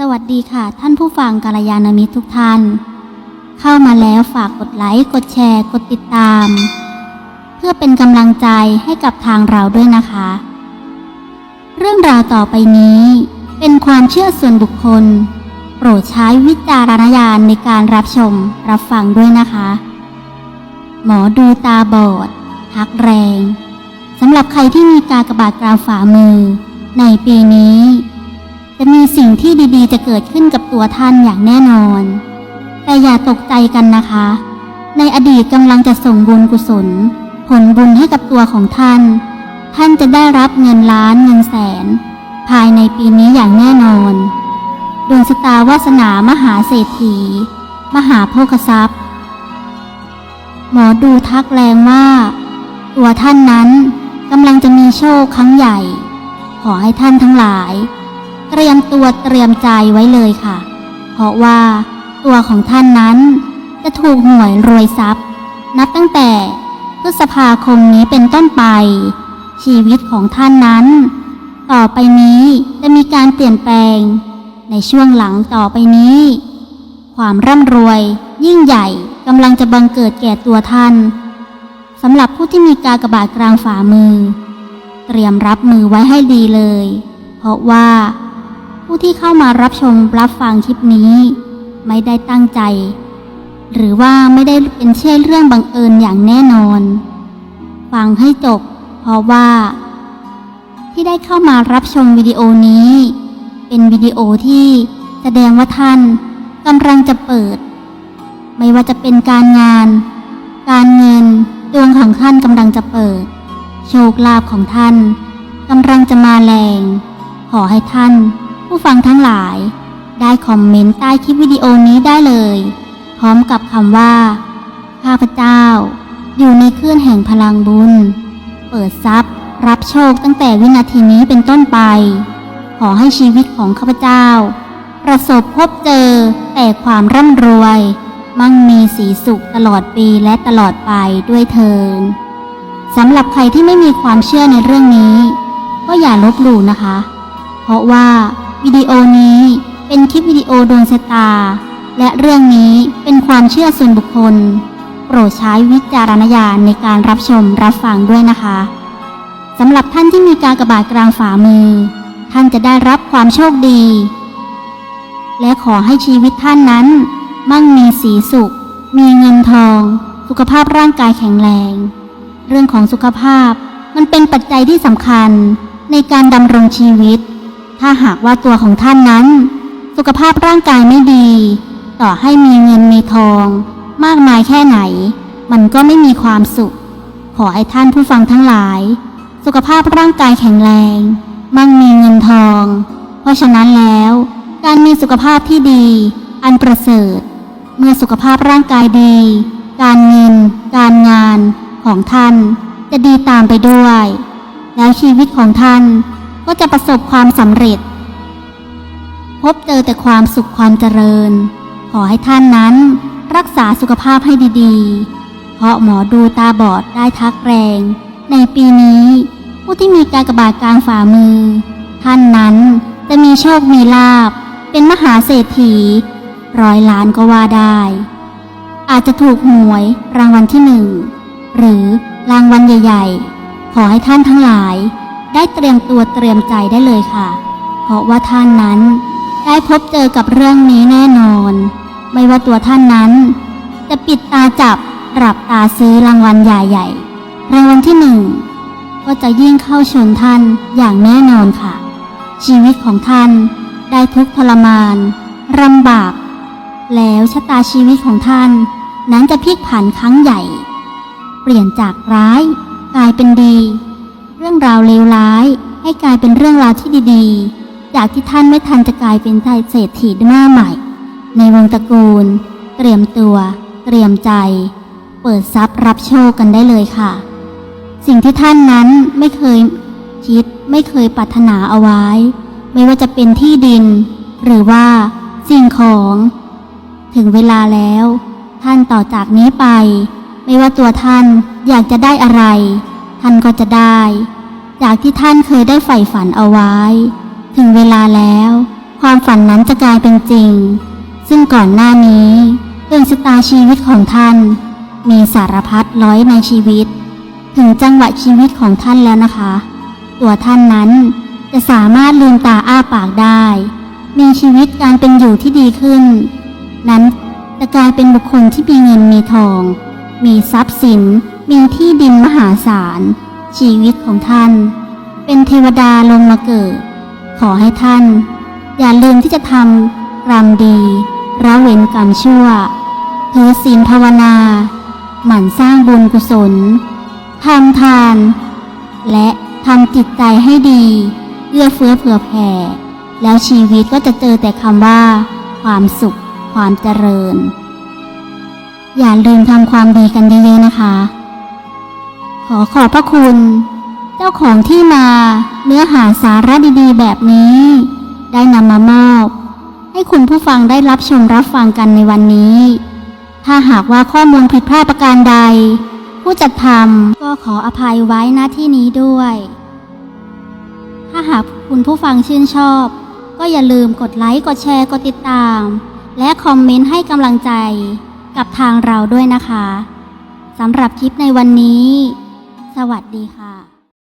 สวัสดีค่ะ ท่านผู้ฟังกาลยานามิตรทุกท่าน เข้ามาแล้วฝากกดไลค์กดแชร์ กดติดตาม เพื่อเป็นกำลังใจให้กับทางเราด้วยนะคะ เรื่องราวต่อไปนี้ เป็นความเชื่อส่วนบุคคล โปรดใช้วิจารณญาณในการรับชมรับฟังด้วยนะคะ หมอดูตาบอดพักแรงสำหรับใครที่มีกากบาดกลางฝ่ามือ ในปีนี้ จะมีสิ่งที่ดีๆ จะเกิดขึ้นกับตัวท่านอย่างแน่นอน แต่อย่าตกใจกันนะคะ ในอดีตกำลังจะส่งบุญกุศล ผลบุญให้กับตัวของท่าน ท่านจะได้รับเงินล้านเงินแสน ภายในปีนี้อย่างแน่นอน ดวงชะตาวาสนามหาเศรษฐี มหาโภคทรัพย์ หมอดูทักแรงว่า ตัวท่านนั้นกำลังจะมีโชคครั้งใหญ่ ขอให้ท่านทั้งหลาย เตรียมตัวเตรียมใจไว้เลยค่ะ เพราะว่าตัวของท่านนั้นจะถูกหวยรวยทรัพย์ นับตั้งแต่พฤษภาคมนี้เป็นต้นไป ชีวิตของท่านนั้น ต่อไปนี้จะมีการเปลี่ยนแปลง ในช่วงหลังต่อไปนี้ ความร่ำรวย ยิ่งใหญ่กำลังจะบังเกิดแก่ตัวท่านสำหรับผู้ที่มีกากบาทกลางฝ่ามือ เตรียมรับมือไว้ให้ดีเลย เพราะว่า ผู้ที่เข้ามารับชมรับฟังคลิปนี้ ไม่ได้ตั้งใจ หรือว่าไม่ได้เป็นเช่นเรื่องบังเอิญอย่างแน่นอน ฟังให้จบ เพราะว่า ที่ได้เข้ามารับชมวิดีโอนี้ เป็นวิดีโอที่แสดงว่าท่านกำลังจะเปิด ไม่ว่าจะเป็นการงาน การเงินดวงของท่านกำลังจะเปิด โชคลาภของท่านกำลังจะมาแรง ขอให้ท่าน ผู้ฟังทั้งหลาย ได้คอมเมนต์ใต้คลิปวิดีโอนี้ได้เลย พร้อมกับคำว่า ข้าพเจ้า อยู่ในคลื่นแห่งพลังบุญ เปิดทรัพย์ รับโชคตั้งแต่วินาทีนี้เป็นต้นไป ขอให้ชีวิตของข้าพเจ้า ประสบพบเจอแต่ความร่ำรวย มั่งมีสีสุขตลอดปีและตลอดไปด้วยเทินสำหรับใครที่ไม่มีความเชื่อในเรื่องนี้ ก็อย่าลบหลู่นะคะ เพราะว่า วิดีโอนี้เป็นคลิปวิดีโอดวงชะตา และเรื่องนี้เป็นความเชื่อส่วนบุคคล โปรดใช้วิจารณญาณในการรับชมรับฟังด้วยนะคะสำหรับท่านที่มีการกระบาดกลางฝ่ามือ ท่านจะได้รับความโชคดี และขอให้ชีวิตท่านนั้น มั่งมีสีสุข มีเงินทอง สุขภาพร่างกายแข็งแรง เรื่องของสุขภาพมันเป็นปัจจัยที่สำคัญในการดำรงชีวิต ถ้าหากว่าตัวของท่านนั้น สุขภาพร่างกายไม่ดี ต่อให้มีเงินมีทอง มากมายแค่ไหน มันก็ไม่มีความสุข ขอให้ท่านผู้ฟังทั้งหลาย สุขภาพร่างกายแข็งแรง มั่งมีเงินทอง เพราะฉะนั้นแล้ว การมีสุขภาพที่ดี อันประเสริฐ เมื่อสุขภาพร่างกายดี การเงิน การงานของท่านจะดีตามไปด้วย แล้วชีวิตของท่าน ก็จะประสบความสำเร็จ พบเจอแต่ความสุขความเจริญ ขอให้ท่านนั้น รักษาสุขภาพให้ดีๆ เพราะหมอดูตาบอดได้ทักแรง ในปีนี้ ผู้ที่มีการกระบาดกลางฝ่ามือ ท่านนั้นจะมีโชคมีลาบ เป็นมหาเศรษฐีร้อยล้านก็ว่าได้ อาจจะถูกหวยรางวัลที่หนึ่งหรือรางวัลใหญ่ ๆ ขอให้ท่านทั้งหลาย ได้เตรียมตัวเตรียมใจได้เลยค่ะ เพราะว่าท่านนั้นได้พบเจอกับเรื่องนี้แน่นอน ไม่ว่าตัวท่านนั้น จะปิดตาจับหลับตาซื้อรางวัลใหญ่ๆรางวัลที่หนึ่งก็จะยิ่งเข้าชนท่านอย่างแน่นอนค่ะ ชีวิตของท่านได้ทุกทรมานลำบาก แล้วชะตาชีวิตของท่าน นั้นจะพลิกผันครั้งใหญ่ เปลี่ยนจากร้าย กลายเป็นดีาวเลวร้าย ให้กลายเป็นเรื่องราวที่ดีๆ จากที่ท่านไม่ทันจะกลายเป็นไทยเศรษฐีหน้าใหม่ ในวงตระกูล เตรียมตัว เตรียมใจ เปิดทรัพย์รับโชคกันได้เลยค่ะ สิ่งที่ท่านนั้นไม่เคยคิดไม่เคยปรารถนาเอาไว้ ไม่ว่าจะเป็นที่ดิน หรือว่าสิ่งของ ถึงเวลาแล้ว ท่านต่อจากนี้ไป ไม่ว่าตัวท่านอยากจะได้อะไร ท่านก็จะได้ จากที่ท่านเคยได้ใฝ่ฝันเอาไว้ ถึงเวลาแล้ว ความฝันนั้นจะกลายเป็นจริง ซึ่งก่อนหน้านี้ดวงชะตาชีวิตของท่าน มีสารพัดร้อยในชีวิต ถึงจังหวะชีวิตของท่านแล้วนะคะ ตัวท่านนั้นจะสามารถลืมตาอ้าปากได้ มีชีวิตการเป็นอยู่ที่ดีขึ้น นั้นจะกลายเป็นบุคคลที่มีเงินมีทอง มีทรัพย์สิน มีที่ดินมหาศาล ชีวิตของท่าน เป็นเทวดาลงมาเกิด ขอให้ท่าน อย่าลืมที่จะทำกรรมดีระเว้นกรรมชั่วถือศีลภาวนา หมั่นสร้างบุญกุศลทำทาน และทำจิตใจให้ดีเอื้อเฟื้อเผื่อแผ่ แล้วชีวิตก็จะเจอแต่คำว่า ความสุข ความเจริญ อย่าลืมทำความดีกันเยอะๆนะคะ ขอขอบพระคุณ เจ้าของที่มาเนื้อหาสาระดีๆ แบบนี้ ได้นำมามอบ ให้คุณผู้ฟังได้รับชมรับฟังกันในวันนี้ ถ้าหากว่าข้อมูลผิดพลาดประการใด ผู้จัดทำก็ขออภัยไว้ณที่นี้ด้วย ถ้าหากคุณผู้ฟังชื่นชอบ ก็อย่าลืมกดไลค์กดแชร์กดติดตาม และคอมเมนต์ให้กำลังใจกับทางเราด้วยนะคะสำหรับคลิปในวันนี้ สวัสดีค่ะ